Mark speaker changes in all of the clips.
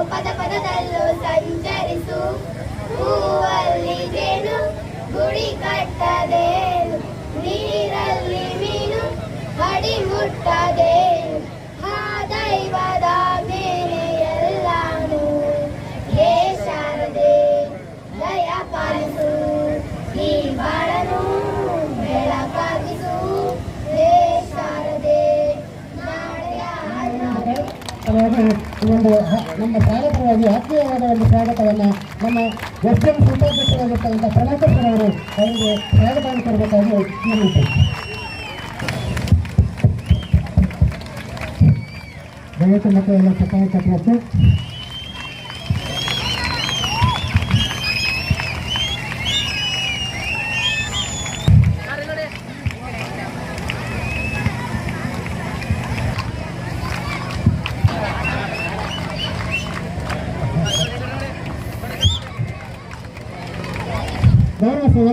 Speaker 1: ಪದ ಪದದಲ್ಲೂ ಸಂಚರಿಸು ಹೂವಲ್ಲಿ ಜೇನು ಗುಡಿ ಕಟ್ಟದೇನು ಈ
Speaker 2: ಒಂದು ನಮ್ಮ ಸ್ವಾಗತವಾಗಿ ಆತ್ಮೀಯವಾದ ಒಂದು ಸ್ವಾಗತವನ್ನು ನಮ್ಮ ಎಸ್ಎಂ ಉಪಾಧ್ಯಕ್ಷರಾಗಿರ್ತಕ್ಕಂಥ ಪ್ರಣಾಕರ್ ಸರ್ ಅವರು ಅವರಿಗೆ ಸ್ವಾಗತವನ್ನು ಕೊಡಬೇಕಾಗಿ ವಿನಂತಿ. ದಯವಿಟ್ಟು ಮತ್ತೆ ಎಲ್ಲ ಚಪ್ಪಾಳೆ ಕಟ್ಟಬೇಕು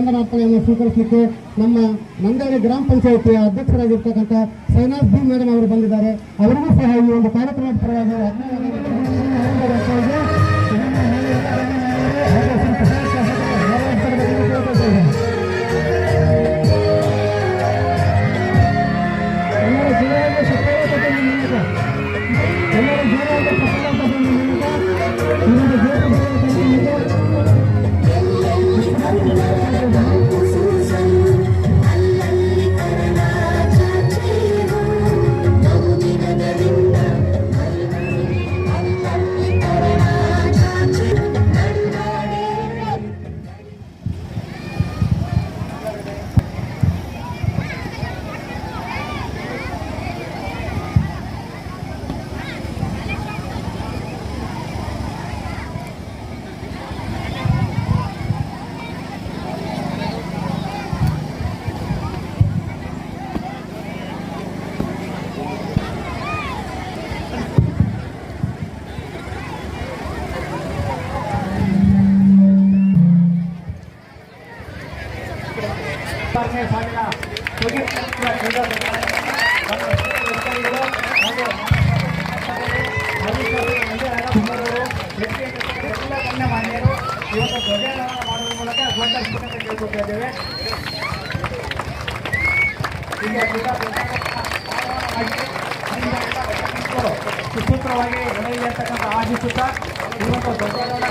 Speaker 2: ವಂದನಾರ್ಪಣೆಯನ್ನು ಸ್ವೀಕರಿಸಲಿಕ್ಕೆ ನಮ್ಮ ನಂದಾಡಿ ಗ್ರಾಮ ಪಂಚಾಯಿತಿಯ ಅಧ್ಯಕ್ಷರಾಗಿರ್ತಕ್ಕಂಥ ಸೈನಾಥ್ ಬಿ ಮೇಡಮ್ ಅವರು ಬಂದಿದ್ದಾರೆ. ಅವರಿಗೂ ಸಹ ಈ ಒಂದು ಕಾರ್ಯಕ್ರಮದ ಪರವಾಗಿ
Speaker 3: ಇವತ್ತು ಧ್ವಜಾರೋಹಣ ಮಾಡುವ ಮೂಲಕ ಸ್ಫೂರ್ತಿ ಕೇಳ್ಕೊಳ್ತಾ ಇದ್ದೇವೆ ಈಗ ಸುಸೂತ್ರವಾಗಿ ನಡೆಯಲಿ ಅಂತಕ್ಕಂಥ ಆಶಿಸುತ್ತಾ ಇವತ್ತು ಧ್ವಜಾರೋಹಣ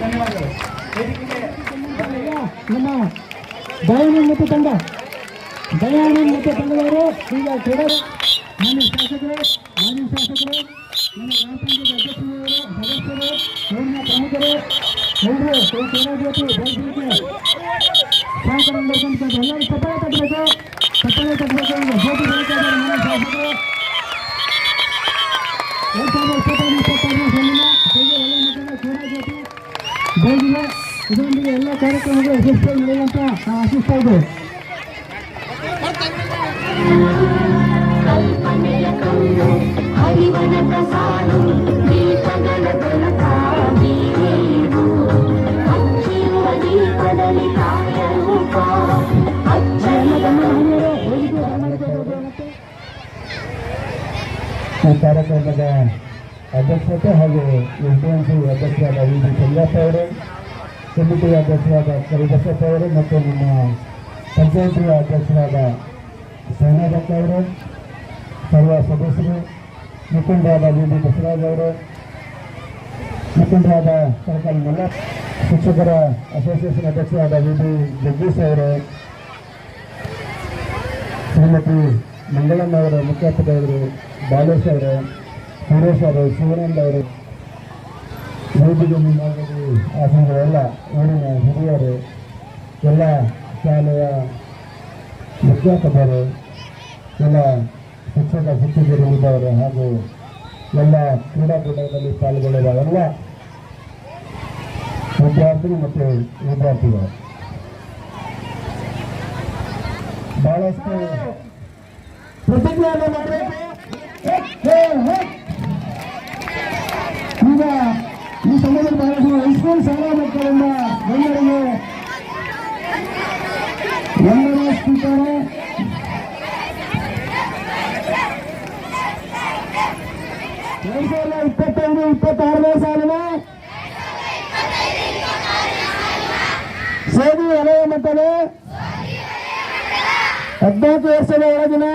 Speaker 3: ಧನ್ಯವಾದಗಳು
Speaker 2: ನಮ್ಮ ದಯಾನಂದ ಮತ್ತು ತಂಡ ದಯಾನಂದ ಮತ್ತು ತಂಡದವರು ಈಗ ಕ್ರೀಡಾ ಮಾನ್ಯ ಶಾಸಕರು ಮಾನ್ಯ ಶಾಸಕರು, ನಮ್ಮ ಗ್ರಾಮ ಪ್ರಮುಖರು ಎಲ್ಲರೂ ಒಳ್ಳೆ ಮಟ್ಟದ ಕ್ರೀಡಾ ಜ್ಯೋತಿ ಬೆಳೆದಿದೆ ಇದರೊಂದಿಗೆ ಎಲ್ಲ ಕಾರ್ಯಕ್ರಮಗಳು ಯಶಸ್ವಿಯಾಗಿ ನಡೆಯುವಂತ ಆಶಿಸ್ತಾ ಇದ್ದೇವೆ ಕಾರ್ಯಕ್ರಮದ ಅಧ್ಯಕ್ಷತೆ ಹಾಗೂ ಎಸ್ ಡಿ ಎಂ ಸಿ ಅಧ್ಯಕ್ಷರಾದ ವಿ ಜಿ ಚಂದ್ರಪ್ಪ ಅವರು ಸಮಿತಿ ಅಧ್ಯಕ್ಷರಾದ ಕರಿಬಸಪ್ಪ ಅವರು ಮತ್ತು ನಮ್ಮ ಪಂಚಾಯತಿ ಅಧ್ಯಕ್ಷರಾದ ಸೈನಾದಪ್ಪ ಅವರು ಸರ್ವ ಸದಸ್ಯರು ಮುಖಂಡರಾದ ವಿ ಬಿ ಬಸವರಾಜ್ ಅವರು ಮುಖಂಡರಾದ ಸರ್ಕಲ್ ಮಲ್ಲ ಶಿಕ್ಷಕರ ಅಸೋಸಿಯೇಷನ್ ಅಧ್ಯಕ್ಷರಾದ ವಿ ಬಿ ಜಗದೀಶ್ ಅವರು ಶ್ರೀಮತಿ ಮಂಗಳಮ್ಮ ಅವರು ಮುಖ್ಯಾಧ್ಯಾಪಕರು ಬಾಲೇಶ್ ಅವರು, ಸುರೇಶ್ ಅವರು, ಶಿವಾನಂದ ಅವರು. ವೇದಿಕೆ ಮುಂಭಾಗದಲ್ಲಿ ಆಸನಗಳೆಲ್ಲ ಊರಿನ ಹಿರಿಯರು, ಎಲ್ಲ ಶಾಲೆಯ ಮುಖ್ಯಾಧ್ಯಾಪಕರು ಎಲ್ಲ ಶಿಕ್ಷಕ ಶಿಕ್ಷಕರು ಇದ್ದವರು ಹಾಗೂ ಎಲ್ಲ ಕ್ರೀಡಾಕೂಟದಲ್ಲಿ ಪಾಲ್ಗೊಳ್ಳುವ ವಿದ್ಯಾರ್ಥಿ ಮತ್ತು ವಿದ್ಯಾರ್ಥಿಗಳು. ಬಹಳಷ್ಟು ಪ್ರತಿಜ್ಞೆಯನ್ನು ಮಾಡಬೇಕು. ಹೈಸ್ಕೂಲ್ ಶಾಲಾ ಮಕ್ಕಳಿಂದ ಎಲ್ಲರಿಗೆ ವಂದನಾ ಸ್ವೀಕಾರ ಎರಡ್ ಸಾವಿರದ ಇಪ್ಪತ್ತೈದು, ಇಪ್ಪತ್ತಾರನೇ ಸಾಲಿನ ಸೇದಿ ವಲಯ ಮಕ್ಕಳು ಹದಿನಾಲ್ಕು ವರ್ಷದ ಒಳಗಿನ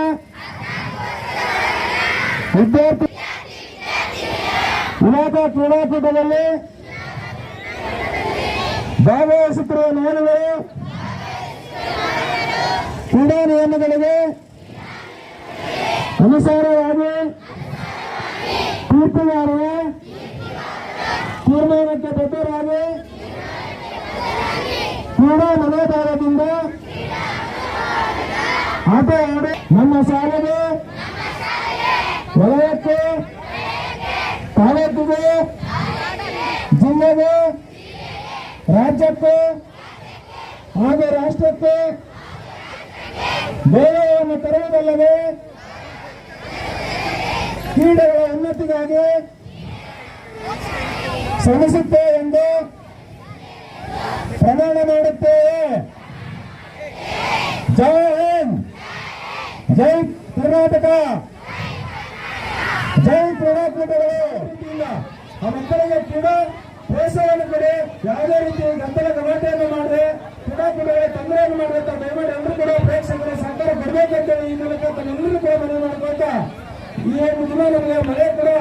Speaker 2: ವಿದ್ಯಾರ್ಥಿ ಇಲಾಖಾ ಕ್ರೀಡಾಕೂಟದಲ್ಲಿ ಭಾಗವಹಿಸುತ್ತಿರುವ ನಾನುಗಳು ಕ್ರೀಡಾ ನಿಯಮಗಳಿಗೆ ಅನುಸಾರವಾಗಿ ತೀರ್ಪುಗಾರರ ತೀರ್ಮಾನಕ್ಕೆ ಬದ್ಧರಾಗಿ ಕ್ರೀಡಾ ಮನೋಭಾವದಿಂದ ಆಟ ಆಡಿ ನಮ್ಮ ಶಾಲೆಗೆ ವಲಯಕ್ಕೆ ರಾಜ್ಯಕ್ಕೆ, ಹಾಗೆ ರಾಷ್ಟ್ರಕ್ಕೆ ಗೌರವವನ್ನು ತರುವುದಲ್ಲದೆ ಕ್ರೀಡೆಗಳ ಉನ್ನತಿಗಾಗಿ ಶ್ರಮಿಸುತ್ತೆ ಎಂದು ಪ್ರಮಾಣ ಮಾಡುತ್ತೇವೆ. ಜೈ ಹಿಂದ್! ಜೈ ಕರ್ನಾಟಕ! ಜೈ ಕ್ರೀಡಾಕೂಟಗಳು! ಆ ಮಕ್ಕಳಿಗೆ ಕ್ರೀಡಾ ಪ್ರೋತ್ಸಾಹವನ್ನು ಕೊಡಿ, ಯಾವುದೇ ರೀತಿ ಗದ್ದಲ ಗಲಾಟೆಯನ್ನು ಮಾಡದೆ, ಕೂಡ ತೊಂದರೆಯನ್ನು ಮಾಡದೆ ದಯಮಾಡಿ ಎಲ್ಲರೂ ಕೂಡ ಪ್ರೇಕ್ಷಕರ ಸರ್ಕಾರ ಕೊಡಬೇಕಂತೇಳಿ ಈ ಮೂಲಕ ತಮ್ಮೆಲ್ಲರೂ ಕೂಡ ಮನವಿ ಮಾಡ್ಕೊಳ್ತಾ, ಈ ಒಂದು ದಿನ ನಮಗೆ ಮಳೆ ಕೂಡ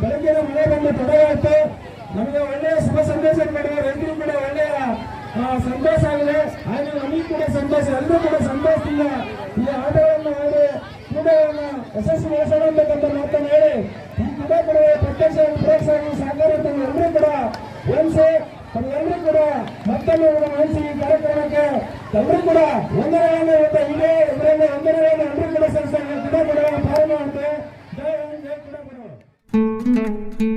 Speaker 2: ಬೆಳಗ್ಗಿನ ಮಳೆ ಬಂದು ತೊಡಗಾಯಿತು ನಮಗೆ ಒಳ್ಳೆಯ ಶುಭ ಸಂದೇಶ ಕೊಡುವ ರೈತರು ಕೂಡ ಒಳ್ಳೆಯ ಸಂತೋಷ ಆಗಿದೆ. ಹಾಗೆ ನಮಗೆ ಕೂಡ ಸಂತೋಷ, ಎಲ್ಲರೂ ಕೂಡ ಸಂತೋಷದಿಂದ ಈ ಆಟಗಳನ್ನು ಆಡಿ ಯಶಸ್ವಿಗೊಳಿಸೋಣ ಅಂತಕ್ಕಂಥ ಮಾತನ್ನು ಹೇಳಿ, ಈ ಕೂಡ ಪ್ರತ್ಯಕ್ಷ ಪ್ರೇಕ್ಷಕರು ಸಾಕಾರ ಎಲ್ಲರೂ ಕೂಡ ಒಂದು ತಮ್ಮೆಲ್ಲರೂ ಕೂಡ ಮತ್ತೊಮ್ಮೆ ಒಂದು ಮನಸ್ಸಿಗೆ ಕಾರ್ಯಕ್ರಮಕ್ಕೆ ಎಲ್ಲರೂ ಕೂಡ ಒಂದರಗಳನ್ನು ಇವತ್ತು ಇದೇ ಇದರಲ್ಲಿ ಒಂದರಗಳನ್ನು ಎಲ್ಲರೂ ಕೂಡ ಸಲ್ಲಿಸ್ತಾರೆ ಕೂಡ ಪಾಲನೆ ಮಾಡುತ್ತೆ ಜಯ ಜಯ ಕೂಡ ಬರೋಣ